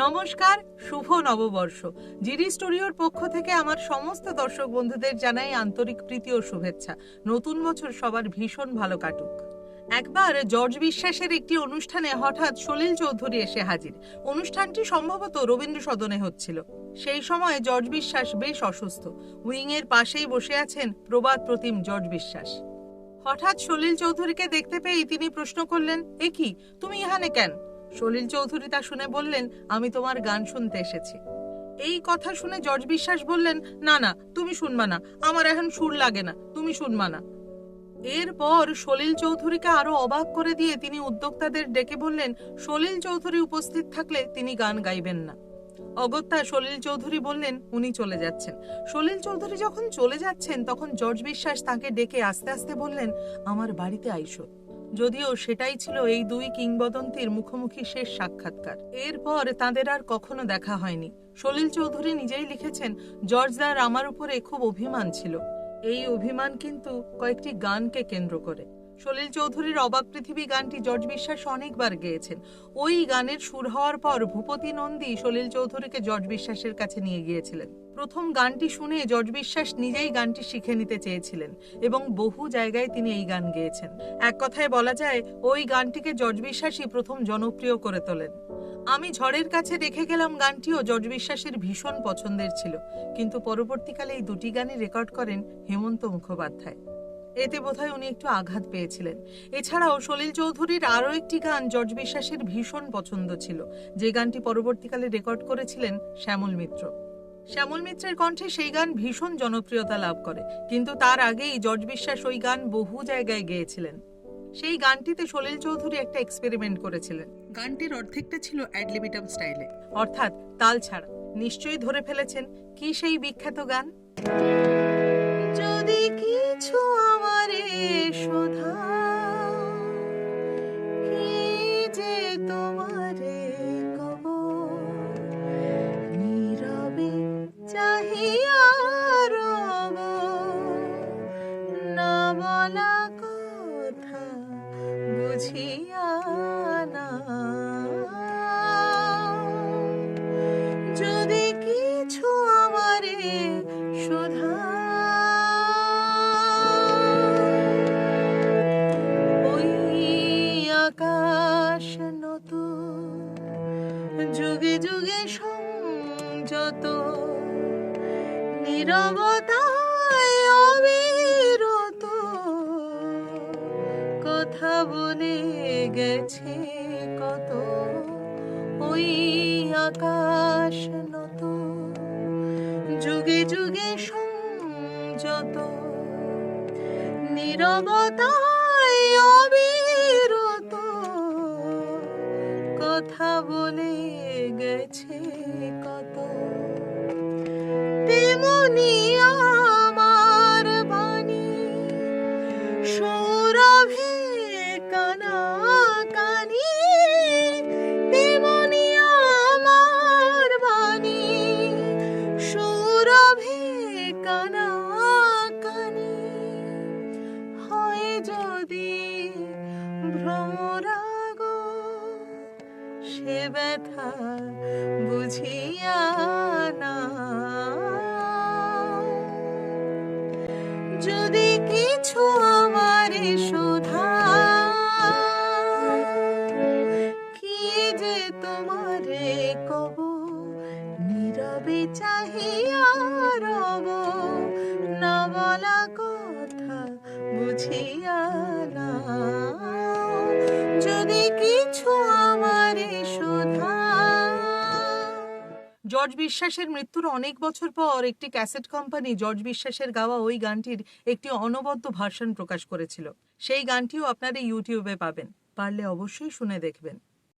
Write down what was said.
নমস্কার, শুভ নববর্ষ। জিডি স্টুডিওর পক্ষ থেকে আমার সমস্ত দর্শক বন্ধুদের জানাই আন্তরিক প্রীতি ও শুভেচ্ছা। নতুন বছর সবার ভীষণ ভালো কাটুক। একবার জর্জ বিশ্বাসের একটি অনুষ্ঠানে হঠাৎ সলিল চৌধুরী এসে হাজির। অনুষ্ঠানটি সম্ভবত রবীন্দ্র সদনে হচ্ছিল। সেই সময় জর্জ বিশ্বাস বেশ অসুস্থ। উইং এর পাশেই বসে আছেন প্রবাদ প্রতিম জর্জ বিশ্বাস। হঠাৎ সলিল চৌধুরীকে দেখতে পেয়েই তিনি প্রশ্ন করলেন, এ কি? তুমি ইহানে কেন? সলিল চৌধুরী তা শুনে বললেন, আমি তোমার গান শুনতে এসেছি। এই কথা শুনে জর্জ বিশ্বাস বললেন, না না, তুমি শুনবা না। আমার এখন সুর লাগে না, তুমি শুনবা না। এরপর সলিল চৌধুরীকে আরও অবাক করে দিয়ে তিনি উদ্যোক্তাদের ডেকে বললেন, সলিল চৌধুরী উপস্থিত থাকলে তিনি গান গাইবেন না। অগত্যা সলিল চৌধুরী বললেন, উনি চলে যাচ্ছেন। সলিল চৌধুরী যখন চলে যাচ্ছেন, তখন জর্জ বিশ্বাস তাকে ডেকে আস্তে আস্তে বললেন, আমার বাড়িতে আইসো। যদিও সেটাই ছিল এই দুই কিংবদন্তির মুখোমুখি শেষ সাক্ষাৎকার। এরপর তাদের আর কখনো দেখা হয়নি। সলিল চৌধুরী নিজেই লিখেছেন জর্জদার আমার উপরে খুব অভিমান ছিল। এই অভিমান কিন্তু কয়েকটি গানকে কেন্দ্র করে। সলিল চৌধুরীর অবাক পৃথিবী গানটি জর্জ বিশ্বাস অনেকবার গেয়েছেন। ওই গানের সুর হওয়ার পর ভূপতি নন্দী সলিল চৌধুরীকে জর্জ বিশ্বাসের কাছে নিয়ে গিয়েছিলেন। প্রথম গানটি শুনে জর্জ বিশ্বাস নিজেই গানটি শিখে নিতে চেয়েছিলেন এবং বহু জায়গায় তিনি এই গান গেয়েছেন। এক কথায় বলা যায়, ওই গানটিকে জর্জ বিশ্বাসই প্রথম জনপ্রিয় করে তোলেন। আমি ঝড়ের কাছে রেখে গেলাম গানটিও জর্জ বিশ্বাসের ভীষণ পছন্দের ছিল। কিন্তু পরবর্তীকালে এই দুটি গানই রেকর্ড করেন হেমন্ত মুখোপাধ্যায়। এতে বোধহয় উনি একটু আঘাত পেয়েছিলেন। এছাড়াও সলিল চৌধুরীর আরও একটি গান জর্জ বিশ্বাসের ভীষণ পছন্দ ছিল, যে গানটি পরবর্তীকালে রেকর্ড করেছিলেন শ্যামল মিত্র। শ্যামল মিত্রের কণ্ঠে সেই গান ভীষণ জনপ্রিয়তা লাভ করে, কিন্তু তার আগেই জর্জ বিশ্বাস ওই গান বহু জায়গায় গেয়েছিলেন। সেই গানটিতে সলিল চৌধুরী একটা এক্সপেরিমেন্ট করেছিলেন। গানটির অর্ধেকটা ছিল অ্যাডলিবিটাম স্টাইলে অর্থাৎ তাল ছাড়া। নিশ্চয়ই ধরে ফেলেছেন, কি সেই বিখ্যাত গান? বলা কথা বুঝিয়া না। যদি কিছু আমারে শোধা আকাশ নতুন যুগে যুগে সংযত নীরবতায় বলে গেছে কত ওই আকাশ নত যুগে যুগে সংযত। নিরবতায় অবিরত কথা বলে যদি ভ্রমরাগ সে ব্যথা বুঝিয়া না। যদি কিছু আমারে শোধা, কি যে তোমারে কব, নীরবে চাহিয়া রব। জর্জ বিশ্বাসের মৃত্যুর অনেক বছর পর একটি ক্যাসেট কোম্পানি জর্জ বিশ্বাসের গাওয়া ওই গানটির একটি অনবদ্য ভার্সন প্রকাশ করেছিল। সেই গানটিও আপনারা ইউটিউবে পাবেন। পারলে অবশ্যই শুনে দেখবেন।